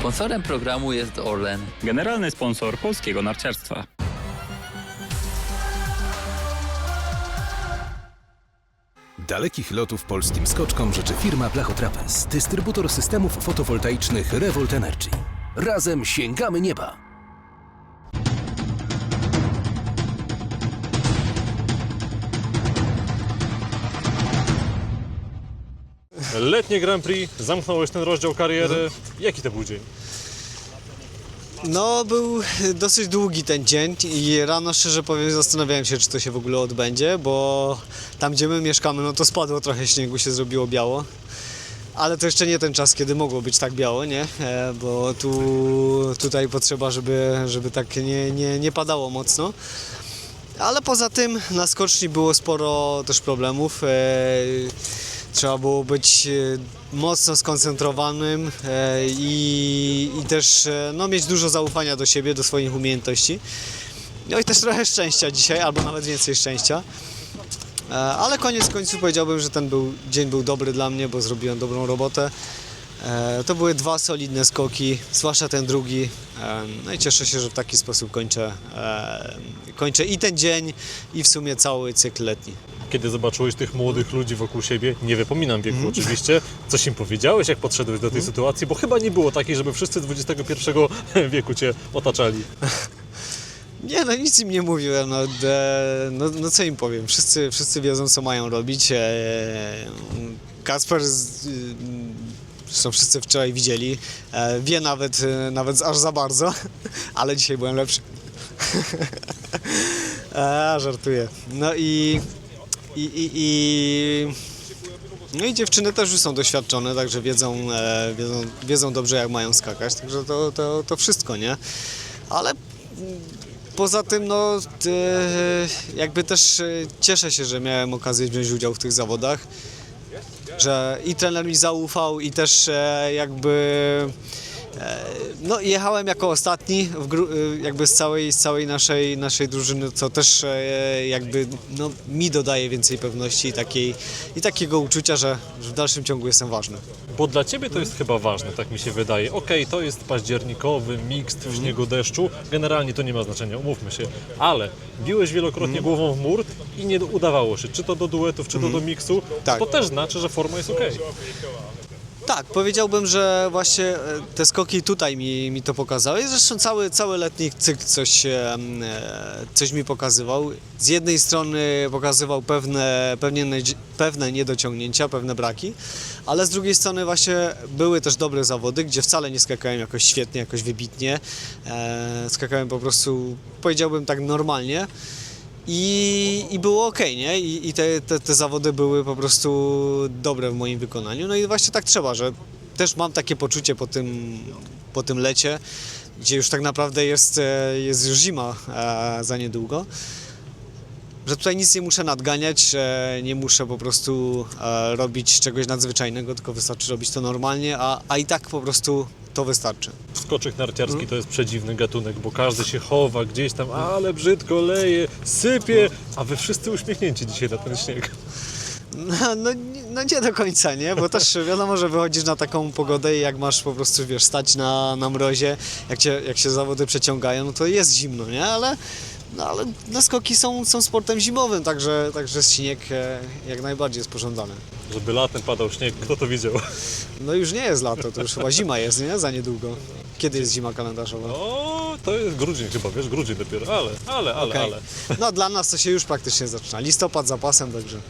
Sponsorem programu jest Orlen. Generalny sponsor polskiego narciarstwa. Dalekich lotów polskim skoczkom życzy firma Blachotrapez, dystrybutor systemów fotowoltaicznych Revolt Energy. Razem sięgamy nieba! Letnie Grand Prix, zamknąłeś ten rozdział kariery. Jaki to był dzień? No, był dosyć długi ten dzień i rano szczerze powiem zastanawiałem się, czy to się w ogóle odbędzie, bo tam gdzie my mieszkamy, no to spadło trochę śniegu, się zrobiło biało. Ale to jeszcze nie ten czas, kiedy mogło być tak biało, nie? E, Bo tu, tutaj potrzeba, żeby, żeby tak nie, nie, nie padało mocno. Ale poza tym na skoczni było sporo też problemów. Trzeba było być e, mocno skoncentrowanym e, i, i też e, no, mieć dużo zaufania do siebie, do swoich umiejętności. No i też trochę szczęścia dzisiaj, albo nawet więcej szczęścia. Ale koniec końców powiedziałbym, że ten był, dzień był dobry dla mnie, bo zrobiłem dobrą robotę. To były dwa solidne skoki, zwłaszcza ten drugi. No i cieszę się, że w taki sposób kończę, kończę i ten dzień, i w sumie cały cykl letni. Kiedy zobaczyłeś tych młodych ludzi wokół siebie, nie wypominam wieku oczywiście, coś im powiedziałeś, jak podszedłeś do tej sytuacji, bo chyba nie było takiej, żeby wszyscy XXI wieku cię otaczali. Nie, no nic im nie mówiłem, no, de, no, no co im powiem, wszyscy, wszyscy wiedzą co mają robić. E, Kasper, z, y, zresztą wszyscy wczoraj widzieli, e, wie nawet, e, nawet aż za bardzo, ale dzisiaj byłem lepszy. A, żartuję. No i, i, i, i no i dziewczyny też już są doświadczone, także wiedzą, e, wiedzą, wiedzą dobrze jak mają skakać, także to, to, to wszystko, nie? Ale Poza tym, no, jakby też e, cieszę się, że miałem okazję wziąć udział w tych zawodach, że i trener mi zaufał i też e, jakby no, jechałem jako ostatni e, jakby z całej, z całej naszej, naszej drużyny, co też e, jakby no, mi dodaje więcej pewności i, takiej, i takiego uczucia, że, w dalszym ciągu jestem ważny. Bo dla ciebie to jest chyba ważne, tak mi się wydaje. Okej, to jest październikowy, mixt w śniegu deszczu, generalnie to nie ma znaczenia, umówmy się, ale biłeś wielokrotnie głową w mur i nie udawało się, czy to do duetów, czy to do miksu, Tak. to też znaczy, że forma jest okej. Tak, powiedziałbym, że właśnie e, te skoki tutaj mi, mi to pokazały. Zresztą cały, cały letni cykl coś, e, coś mi pokazywał. Z jednej strony pokazywał pewne, pewnie, pewne niedociągnięcia, pewne braki, ale z drugiej strony właśnie były też dobre zawody, gdzie wcale nie skakałem jakoś świetnie, jakoś wybitnie. E, skakałem po prostu, powiedziałbym tak normalnie. I, I było ok, nie? I, i te, te, te zawody były po prostu dobre w moim wykonaniu. No i właśnie tak trzeba, że też mam takie poczucie po tym, po tym lecie, gdzie już tak naprawdę jest, e, jest już zima e, za niedługo, że tutaj nic nie muszę nadganiać, że nie muszę po prostu e, robić czegoś nadzwyczajnego, tylko wystarczy robić to normalnie, a, a i tak po prostu to wystarczy. Skoczyk narciarski to jest przedziwny gatunek, bo każdy się chowa gdzieś tam, ale brzydko leje, sypie, a wy wszyscy uśmiechnięci dzisiaj na ten śnieg. No, no, no nie do końca, nie? Bo też wiadomo, że wychodzisz na taką pogodę i jak masz po prostu, wiesz, stać na, na mrozie, jak, cię, jak się zawody przeciągają, no to jest zimno, nie? Ale, no, ale no, skoki są, są sportem zimowym, także, także śnieg e, jak najbardziej jest pożądany. Żeby latem padał śnieg, kto to widział? No już nie jest lato, to już chyba zima jest, nie? Za niedługo. Kiedy jest zima kalendarzowa? O, to jest grudzień chyba, wiesz, grudzień dopiero, ale, ale, ale, Okej. ale. No dla nas to się już praktycznie zaczyna. Listopad za pasem, także...